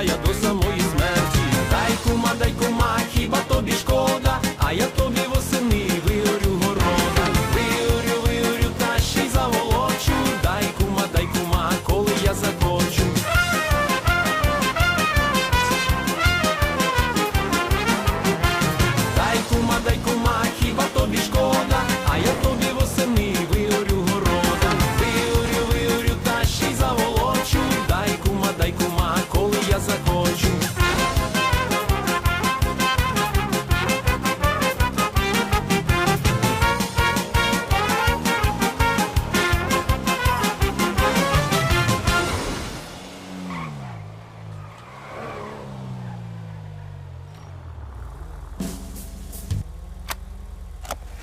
praia do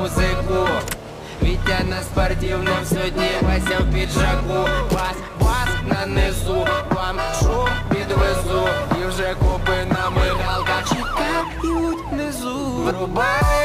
музику. Вітя на спортивному сьогодні Вася в піджаку Бас, бас нанизу, вам шум підвезу? І вже купи на мигалках Чекають внизу. Врубай